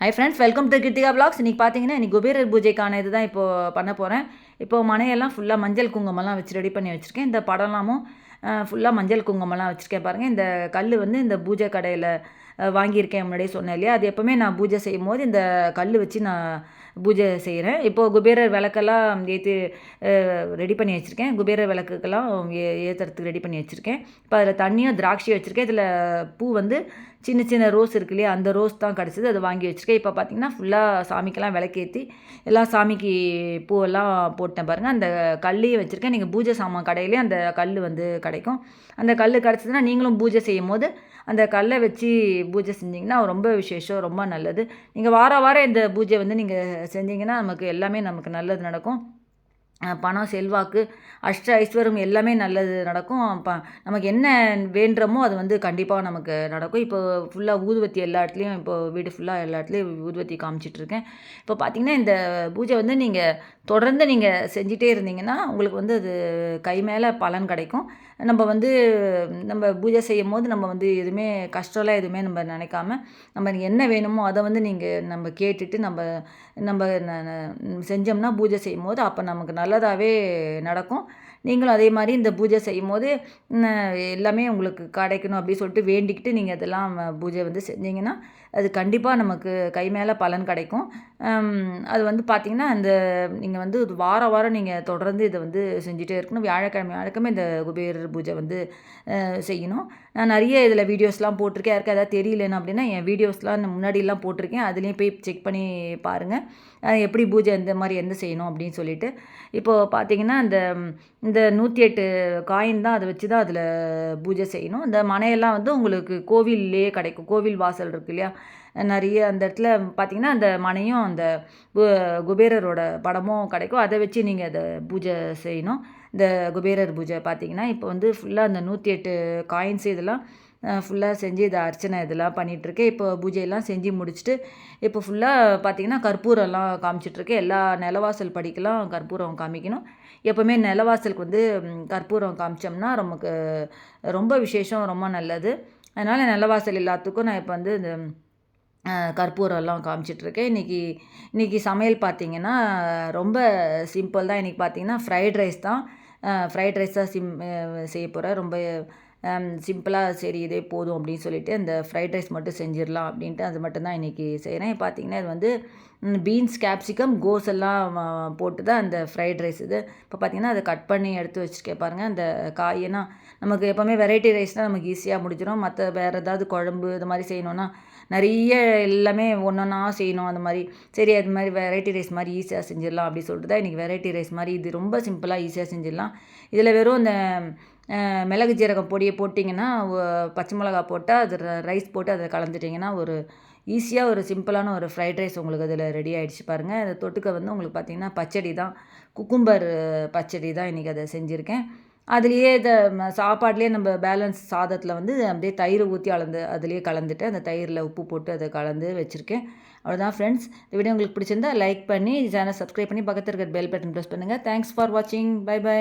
Hi friends welcome to Kiruthika blogs இன்றைக்கி பார்த்தீங்கன்னா இன்றைக்கி குபேரர் பூஜைக்கான இது தான் இப்போது பண்ண போகிறேன் இப்போது மனையெல்லாம் ஃபுல்லாக மஞ்சள் குங்குமம்லாம் வச்சு ரெடி பண்ணி வச்சுருக்கேன். இந்த படம்லாமும் ஃபுல்லாக மஞ்சள் குங்குமம்லாம் வச்சுருக்கேன் பாருங்கள் இந்த கல் வந்து இந்த பூஜை கடையில் வாங்கியிருக்கேன் முன்னாடியே சொன்னேன் இல்லையா? அது எப்போவுமே நான் பூஜை செய்யும் போது இந்த கல் வச்சு நான் பூஜை செய்கிறேன் இப்போது குபேரர் விளக்கெல்லாம் ஏற்றி ரெடி பண்ணி வச்சுருக்கேன். குபேரர் விளக்குக்கெல்லாம் ஏ ஏற்றுறதுக்கு ரெடி பண்ணி வச்சுருக்கேன். இப்போ அதில் தண்ணியும் திராட்சையும் வச்சுருக்கேன். இதில் பூ வந்து சின்ன சின்ன ரோஸ் இருக்கு இல்லையா? அந்த ரோஸ் தான் கிடச்சிது. அதை வாங்கி வச்சுருக்கேன். இப்போ பார்த்திங்கன்னா ஃபுல்லாக சாமிக்கெல்லாம் விளக்கேற்றி எல்லாம் சாமிக்கு பூவெல்லாம் போட்டேன் பாருங்கள் அந்த கல்லையும் வச்சுருக்கேன். நீங்கள் பூஜை சாமான் கடையிலே அந்த கல் வந்து கிடைக்கும். அந்த கல் கிடச்சதுன்னா நீங்களும் பூஜை செய்யும் போது அந்த கல்லை வச்சு பூஜை செஞ்சிங்கன்னா ரொம்ப விசேஷம் ரொம்ப நல்லது. நீங்கள் வார வாரம் இந்த பூஜை வந்து நீங்கள் செஞ்சிங்கன்னா நமக்கு எல்லாமே நமக்கு நல்லது நடக்கும். பணம் செல்வாக்கு அஷ்ட ஐஸ்வரம் எல்லாமே நல்லது நடக்கும். ப நமக்கு என்ன வேண்டுறமோ அது வந்து கண்டிப்பாக நமக்கு நடக்கும். இப்போ ஃபுல்லாக ஊதுவத்தி எல்லா இடத்துலையும் இப்போ வீடு ஃபுல்லாக எல்லா இடத்துலையும் ஊதுவத்தி காமிச்சிட்ருக்கேன் இப்போ பார்த்திங்கன்னா இந்த பூஜை வந்து நீங்கள் தொடர்ந்து நீங்கள் செஞ்சிட்டே இருந்தீங்கன்னா உங்களுக்கு வந்து அது கை மேலே பலன் கிடைக்கும். நம்ம வந்து நம்ம பூஜை செய்யும் போது நம்ம வந்து எதுவுமே கஷ்டம்லாம் எதுவுமே நம்ம நினைக்காம நம்ம என்ன வேணுமோ அதை வந்து நீங்கள் நம்ம கேட்டுட்டு நம்ம நம்ம செஞ்சோம்னா பூஜை செய்யும் போது அப்போ நமக்கு நல்லதாகவே நடக்கும். நீங்களும் அதே மாதிரி இந்த பூஜை செய்யும் போது எல்லாமே உங்களுக்கு கிடைக்கணும் அப்படின்னு சொல்லிட்டு வேண்டிக்கிட்டு நீங்கள் அதெல்லாம் பூஜை வந்து செஞ்சீங்கன்னா அது கண்டிப்பாக நமக்கு கை மேலே பலன் கிடைக்கும். அது வந்து பார்த்திங்கன்னா அந்த நீங்கள் வந்து வாரம் வாரம் நீங்கள் தொடர்ந்து இதை வந்து செஞ்சுட்டே இருக்கணும். வியாழக்கிழமை வியாழக்கிழமை இந்த குபேரர் பூஜை வந்து செய்யணும். நான் நிறைய இதில் வீடியோஸ்லாம் போட்டிருக்கேன். யாருக்கும் எதாவது தெரியலன்னு அப்படின்னா என் வீடியோஸ்லாம் முன்னாடிலாம் போட்டிருக்கேன். அதுலேயும் போய் செக் பண்ணி பாருங்கள் எப்படி பூஜை எந்த மாதிரி எந்த செய்யணும் அப்படின்னு சொல்லிட்டு. இப்போது பார்த்தீங்கன்னா இந்த இந்த நூற்றி எட்டு காயின் தான் அதை வச்சு தான் அதில் பூஜை செய்யணும். இந்த மனையெல்லாம் வந்து உங்களுக்கு கோவில்லே கிடைக்கும். கோவில் வாசல் இருக்கு இல்லையா? நிறைய அந்த இடத்துல பார்த்திங்கன்னா அந்த மனையும் அந்த குபேரரோட படமும் கிடைக்கும். அதை வச்சு நீங்கள் அதை பூஜை செய்யணும். இந்த குபேரர் பூஜை பார்த்திங்கன்னா இப்போ வந்து ஃபுல்லாக அந்த நூற்றி எட்டு காயின்ஸ் இதெல்லாம் ஃபுல்லாக செஞ்சு இதை அர்ச்சனை இதெல்லாம் பண்ணிகிட்ருக்கேன் இப்போ பூஜையெல்லாம் செஞ்சு முடிச்சுட்டு இப்போ ஃபுல்லாக பார்த்திங்கன்னா கற்பூரம்லாம் காமிச்சிட்ருக்கேன் எல்லா நிலவாசல் படிக்கெல்லாம் கற்பூரம் காமிக்கணும். எப்போவுமே நிலவாசலுக்கு வந்து கற்பூரம் காமிச்சோம்னா நமக்கு ரொம்ப விசேஷம் ரொம்ப நல்லது. அதனால் நிலவாசல் எல்லாத்துக்கும் நான் இப்போ வந்து இந்த கற்பூரம்லாம் காமிச்சிட்ருக்கேன் இன்றைக்கி இன்றைக்கி சமையல் பார்த்திங்கன்னா ரொம்ப சிம்பிள் தான். இன்றைக்கி பார்த்திங்கன்னா ஃப்ரைட் ரைஸ் தான். ஃப்ரைட் ரைஸ் தான் சிம் செய்ய போகிறேன் ரொம்ப சிம்பிளாக சரி இதே போதும் அப்படின்னு சொல்லிட்டு அந்த ஃப்ரைட் ரைஸ் மட்டும் செஞ்சிடலாம் அப்படின்ட்டு அது மட்டும்தான் இன்றைக்கி செய்கிறேன் பார்த்திங்கன்னா இது வந்து பீன்ஸ் கேப்சிகம் கோஸ் எல்லாம் போட்டு தான் அந்த ஃப்ரைட் ரைஸ் இது. இப்போ பார்த்திங்கன்னா அதை கட் பண்ணி எடுத்து வச்சுருக்கேன் பாருங்கள் அந்த காயெல்லாம் நமக்கு எப்போவுமே வெரைட்டி ரைஸ்னால் நமக்கு ஈஸியாக முடிஞ்சிடும் மற்ற வேறு ஏதாவது குழம்பு இது மாதிரி செய்யணுன்னா நிறைய எல்லாமே ஒன்றா செய்யணும். அந்த மாதிரி சரி அது மாதிரி வெரைட்டி ரைஸ் மாதிரி ஈஸியாக செஞ்சிடலாம் அப்படி சொல்லிட்டு தான் இன்றைக்கி வெரைட்டி ரைஸ் மாதிரி இது ரொம்ப சிம்பிளாக ஈஸியாக செஞ்சிடலாம். இதில் வெறும் இந்த மிளகு ஜீரகம் பொடியை போட்டிங்கன்னா பச்சை மிளகா போட்டால் அது ரைஸ் போட்டு அதை கலந்துட்டிங்கன்னா ஒரு ஈஸியாக ஒரு சிம்பிளான ஒரு ஃப்ரைட் ரைஸ் உங்களுக்கு அதில் ரெடி ஆகிடுச்சு பாருங்கள் அதை தொட்டுக்க வந்து உங்களுக்கு பார்த்திங்கன்னா பச்சடி தான். குக்கும்பர் பச்சடி தான் இன்றைக்கி அதை செஞ்சுருக்கேன். அதுலேயே இதை சாப்பாட்லேயே நம்ம பேலன்ஸ் சாதத்தில் வந்து அப்படியே தயிர் ஊற்றி அளந்து அதுலேயே கலந்துட்டு அந்த தயிரில் உப்பு போட்டு அதை கலந்து வச்சுருக்கேன். அவ்வளோதான் ஃப்ரெண்ட்ஸ் இந்த வீடியோ உங்களுக்கு பிடிச்சிருந்தா லைக் பண்ணி சேனல் சப்ஸ்கிரைப் பண்ணி பக்கத்தில் இருக்கிற பெல் பட்டன் ப்ரெஸ் பண்ணுங்கள் தேங்க்ஸ் ஃபார் வாட்சிங் பை பை